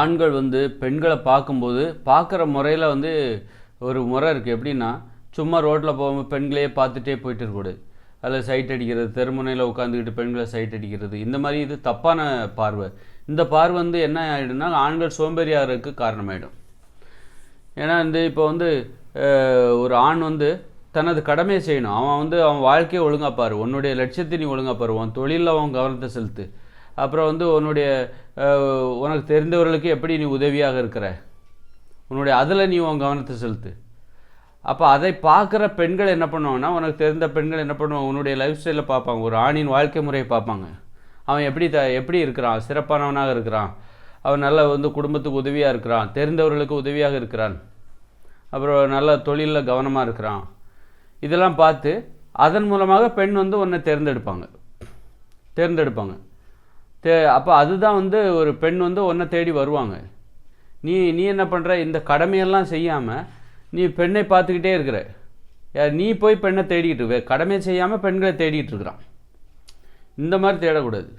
ஆண்கள் வந்து பெண்களை பார்க்கும்போது பார்க்குற முறையில் வந்து ஒரு முறை இருக்குது எப்படின்னா சும்மா ரோட்டில் போகும்போது பெண்களையே பார்த்துட்டே போயிட்டு இருக்கக்கூடாது அதில் சைட் அடிக்கிறது தெருமுனையில் உட்காந்துக்கிட்டு பெண்களை சைட் அடிக்கிறது இந்த மாதிரி இது தப்பான பார்வை. இந்த பார்வை வந்து என்ன ஆகிடும்னா ஆண்கள் சோம்பேறியாகிறதுக்கு காரணமாயிடும். ஏன்னா வந்து இப்போ வந்து ஒரு ஆண் வந்து தனது கடமையை செய்யணும். அவன் வந்து அவன் வாழ்க்கையை ஒழுங்காப்பார் பாரு. உன்னுடைய லட்சியத்தை நீ ஒழுங்கா பாரு. உன் தொழிலில் அவன் கவனத்தை செலுத்து. அப்புறம் வந்து உன்னுடைய உனக்கு தெரிந்தவர்களுக்கு எப்படி நீ உதவியாக இருக்கிற? உன்னுடைய அதில் நீ உன் கவனத்தை செலுத்து. அப்போ அதை பார்க்குற பெண்கள் என்ன பண்ணுவாங்கன்னா உனக்கு தெரிந்த பெண்கள் என்ன பண்ணுவாங்க உன்னுடைய லைஃப் ஸ்டைலில் பார்ப்பாங்க. ஒரு ஆணின் வாழ்க்கை முறையை பார்ப்பாங்க. அவன் எப்படி த எப்படி இருக்கிறான்? சிறப்பானவனாக இருக்கிறான். அவன் நல்ல வந்து குடும்பத்துக்கு உதவியாக இருக்கிறான். தெரிந்தவர்களுக்கு உதவியாக இருக்கிறான். அப்புறம் நல்ல தொழிலில் கவனமாக இருக்கிறான். இதெல்லாம் பார்த்து அதன் மூலமாக பெண் வந்து உன்னை தேர்ந்தெடுப்பாங்க. தேர்ந்தெடுப்பாங்க. தே அப்போ அதுதான் வந்து ஒரு பெண் வந்து உன்னை தேடி வருவாங்க. நீ நீ என்ன பண்ணுற இந்த கடமையெல்லாம் செய்யாமல் நீ பெண்ணை பார்த்துக்கிட்டே இருக்கிற. யார் நீ போய் பெண்ணை தேடிக்கிட்டு இருக்க. கடமையை செய்யாமல் பெண்களை தேடிக்கிட்டு இருக்கிறான். இந்த மாதிரி தேடக்கூடாது.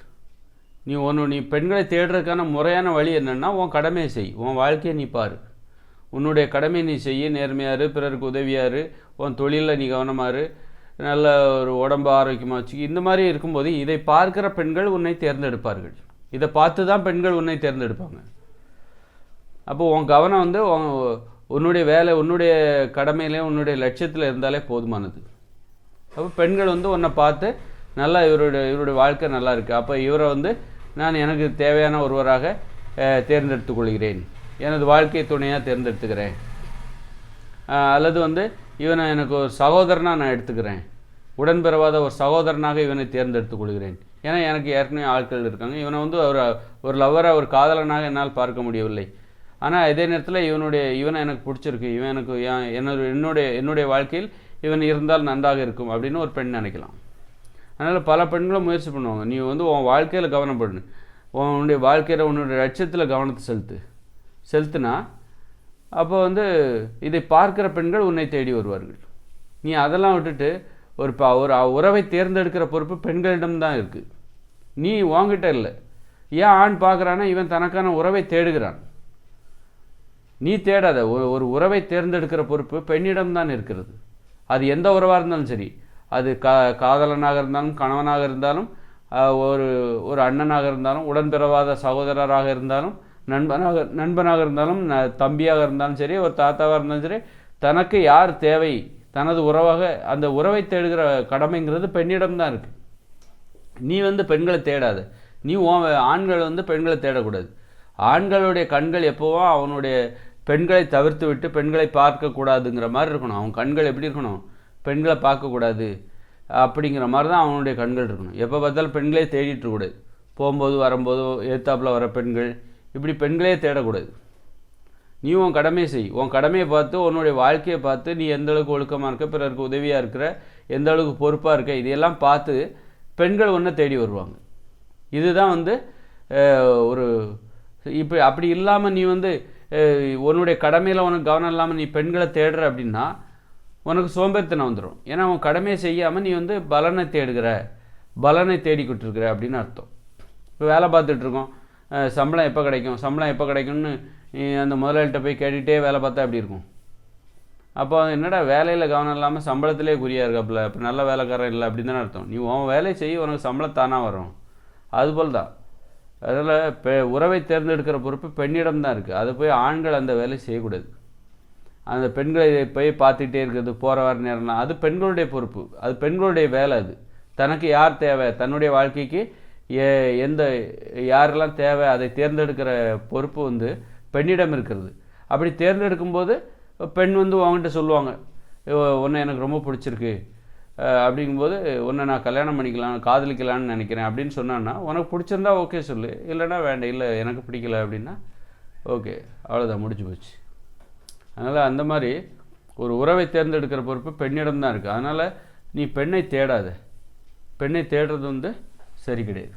நீ ஒன்று நீ பெண்களை தேடுறதுக்கான முறையான வழி என்னென்னா உன் கடமையை செய். உன் வாழ்க்கையை நீ பாரு. உன்னுடைய கடமையை நீ செய்ய நேர்மையாரு பிறருக்கு உதவியாரு உன் தொழிலில் நீ கவனமாரு. நல்ல ஒரு உடம்பு ஆரோக்கியமாக வச்சு இந்த மாதிரி இருக்கும்போது இதை பார்க்கிற பெண்கள் உன்னை தேர்ந்தெடுப்பார்கள். இதை பார்த்து தான் பெண்கள் உன்னை தேர்ந்தெடுப்பாங்க. அப்போ உன் கவனம் வந்து உன் உன்னுடைய வேலை உன்னுடைய கடமையிலே உன்னுடைய லட்சியத்தில் இருந்தாலே போதுமானது. அப்போ பெண்கள் வந்து உன்னை பார்த்து நல்லா இவருடைய இவருடைய வாழ்க்கை நல்லா இருக்குது அப்போ இவரை வந்து நான் எனக்கு தேவையான ஒருவராக தேர்ந்தெடுத்துக்கொள்கிறேன் தேர்ந்தெடுத்துக் கொள்கிறேன். எனது வாழ்க்கை துணையாக தேர்ந்தெடுத்துக்கிறேன். அல்லது வந்து இவனை எனக்கு ஒரு சகோதரனாக நான் எடுத்துக்கிறேன். உடன்பிறவாத ஒரு சகோதரனாக இவனை தேர்ந்தெடுத்துக் கொள்கிறேன். ஏன்னா எனக்கு ஏற்கனவே ஆட்கள் இருக்காங்க. இவனை வந்து ஒரு ஒரு லவ்வராக ஒரு காதலனாக என்னால் பார்க்க முடியவில்லை. ஆனால் இதே நேரத்தில் இவனுடைய இவனை எனக்கு பிடிச்சிருக்கு. இவன் எனக்கு என் என்னோட என்னுடைய என்னுடைய வாழ்க்கையில் இவன் இருந்தால் நன்றாக இருக்கும் அப்படின்னு ஒரு பெண் நினைக்கலாம். அதனால் பல பெண்களும் முயற்சி பண்ணுவாங்க. நீ வந்து உன் வாழ்க்கையில் கவனப்படணும். உன்னுடைய வாழ்க்கையில் உன்னுடைய லட்சியத்தில் கவனத்தை செலுத்து. செலுத்துனா அப்போ வந்து இதை பார்க்கிற பெண்கள் உன்னை தேடி வருவார்கள். நீ அதெல்லாம் விட்டுட்டு ஒரு ப ஒரு உறவை தேர்ந்தெடுக்கிற பொறுப்பு பெண்களிடம்தான் இருக்குது நீ உன்கிட்ட இல்லை. ஏன் ஆண் பார்க்குறான்னா இவன் தனக்கான உறவை தேடுகிறான். நீ தேடாத ஒரு உறவை தேர்ந்தெடுக்கிற பொறுப்பு பெண்ணிடம்தான் இருக்கிறது. அது எந்த உறவாக இருந்தாலும் சரி. அது கா காதலனாக இருந்தாலும் கணவனாக இருந்தாலும் ஒரு ஒரு அண்ணனாக இருந்தாலும் உடன்பிறவாத சகோதரராக இருந்தாலும் நண்பனாக நண்பனாக இருந்தாலும் தம்பியாக இருந்தாலும் சரி ஒரு தாத்தாவாக இருந்தாலும் சரி தனக்கு யார் தேவை தனது உறவாக அந்த உறவை தேடுகிற கடமைங்கிறது பெண்ணிடம்தான் இருக்குது நீ வந்து பெண்களை தேடாத. நீ ஆண்கள் வந்து பெண்களை தேடக்கூடாது. ஆண்களுடைய கண்கள் எப்போவும் அவனுடைய பெண்களை தவிர்த்து விட்டு பெண்களை பார்க்கக்கூடாதுங்கிற மாதிரி இருக்கணும். அவன் கண்கள் எப்படி இருக்கணும்? பெண்களை பார்க்கக்கூடாது. அப்படிங்கிற மாதிரி தான் அவனுடைய கண்கள் இருக்கணும். எப்போ பார்த்தாலும் பெண்களே தேடிட்டுருக்கூடாது போகும்போது வரும்போது ஏத்தாப்புல வர பெண்கள் இப்படி பெண்களே தேடக்கூடாது. நீ உன் கடமையை செய். உன் கடமையை பார்த்து உன்னுடைய வாழ்க்கையை பார்த்து நீ எந்த அளவுக்கு ஒழுக்கமாக இருக்க பிறருக்கு உதவியாக இருக்கிற எந்த அளவுக்கு பொறுப்பாக இருக்க இதையெல்லாம் பார்த்து பெண்கள் ஒன்றை தேடி வருவாங்க. இதுதான் வந்து ஒரு இப்போ அப்படி இல்லாமல் நீ வந்து உன்னுடைய கடமையில் உனக்கு கவனம் இல்லாமல் நீ பெண்களை தேடுற அப்படின்னா உனக்கு சோம்பேறித்தனம் வந்துடும் ஏன்னா உன் கடமையை செய்யாமல் நீ வந்து பலனை தேடுகிற பலனை தேடிக்கிட்டு இருக்கிற அப்படின்னு அர்த்தம். இப்போ வேலை பார்த்துட்ருக்கோம் சம்பளம் எப்போ கிடைக்கும்? சம்பளம் எப்போ கிடைக்கும்னு நீ அந்த முதலாளிகிட்ட போய் கேட்டுகிட்டே வேலை பார்த்தா எப்படி இருக்கும்? அப்போ என்னடா வேலையில் கவனம் இல்லாமல் சம்பளத்திலே குறியாக இருக்காப்புல? இப்போ நல்ல வேலைக்காரன் இல்லை அப்படின்னு தானே அர்த்தம். நீ உன் வேலையை செய்ய உனக்கு சம்பளம் தானாக வரும். அதுபோல் தான். அதனால் பெ உறவை தேர்ந்தெடுக்கிற பொறுப்பு பெண்ணிடம் தான் இருக்குது அதை போய் ஆண்கள் அந்த வேலையை செய்யக்கூடாது. அந்த பெண்களை போய் பார்த்துக்கிட்டே இருக்கிறது போகிற வர நேரம்லாம் அது பெண்களுடைய பொறுப்பு. அது பெண்களுடைய வேலை அது. தனக்கு யார் தேவை? தன்னுடைய வாழ்க்கைக்கு ஏ எந்த யாரெல்லாம் தேவை அதை தேர்ந்தெடுக்கிற பொறுப்பு வந்து பெண்ணிடம் இருக்கிறது. அப்படி தேர்ந்தெடுக்கும்போது பெண் வந்து உங்ககிட்ட சொல்லுவாங்க ஒன்று உன்னை எனக்கு ரொம்ப பிடிச்சிருக்கு. அப்படிங்கும்போது உன்னை நான் கல்யாணம் பண்ணிக்கலாம் காதலிக்கலாம்னு நினைக்கிறேன் அப்படின்னு சொன்னான்னா உனக்கு பிடிச்சிருந்தா ஓகே சொல்லு. இல்லைன்னா வேண்டாம். இல்லை எனக்கு பிடிக்கல அப்படின்னா ஓகே அவ்வளோதான் முடிஞ்சு போச்சு. அதனால் அந்த மாதிரி ஒரு உறவை தேர்ந்தெடுக்கிற பொறுப்பு பெண்ணிடம் தான் இருக்குது அதனால் நீ பெண்ணை தேடாத. பெண்ணை தேடுறது வந்து சரி கிடையாது